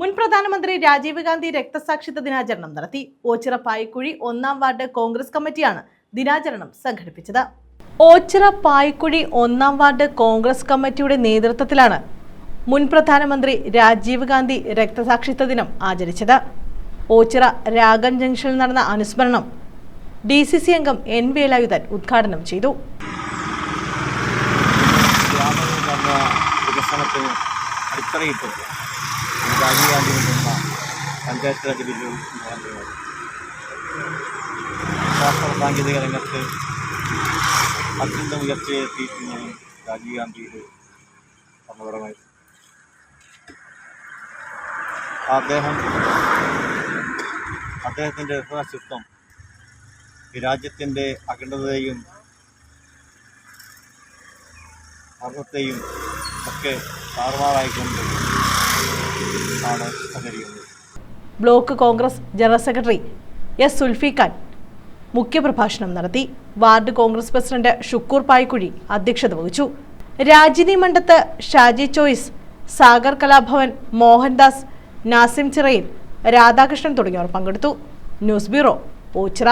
മുൻ പ്രധാനമന്ത്രി രാജീവ് ഗാന്ധി രക്തസാക്ഷിത്വ ദിനാചരണം നടത്തി. ഓച്ചിറ പായ്ക്കുഴി ഒന്നാം വാർഡ് കോൺഗ്രസ് കമ്മിറ്റിയാണ് ദിനാചരണം സംഘടിപ്പിച്ചത്. ഓച്ചിറ പായ്ക്കുഴി ഒന്നാം വാർഡ് കോൺഗ്രസ് കമ്മിറ്റിയുടെ നേതൃത്വത്തിലാണ് മുൻ പ്രധാനമന്ത്രി രാജീവ് ഗാന്ധി രക്തസാക്ഷിത്വ ദിനം ആചരിച്ചത്. ഓച്ചിറ രാഗൻ ജംഗ്ഷനിൽ നടന്ന അനുസ്മരണം ഡി സി സി അംഗം എൻ വേലായുധൻ ഉദ്ഘാടനം ചെയ്തു. വികസനത്തിന് രാജീവ് ഗാന്ധി പഞ്ചായത്ത് രാജ് ബില്ലും ശാസ്ത്ര സാങ്കേതിക രംഗത്ത് അത്യന്തം ഉയർച്ചയെത്തിയിരിക്കുന്നതും രാജീവ് ഗാന്ധിയുടെ ഭരണപരമായി അദ്ദേഹം അദ്ദേഹത്തിന്റെ രക്തസാക്ഷിത്വം ഈ രാജ്യത്തിന്റെ അഖണ്ഡതയും അർഹത്തെയും ഒക്കെ താറുമാറായിക്കൊണ്ട് block Congress general secretary S Sulfikhan മുഖ്യപ്രഭാഷണം നടത്തി. Ward Congress president Shukkur Paikuzhi അധ്യക്ഷത വഹിച്ചു. രാജിനി മണ്ഡത്ത് ഷാജി ചോയ്സ് സാഗർ കലാഭവൻ മോഹൻദാസ് നാസിം ചിറയിൽ രാധാകൃഷ്ണൻ തുടങ്ങിയവർ പങ്കെടുത്തു. News bureau Ochira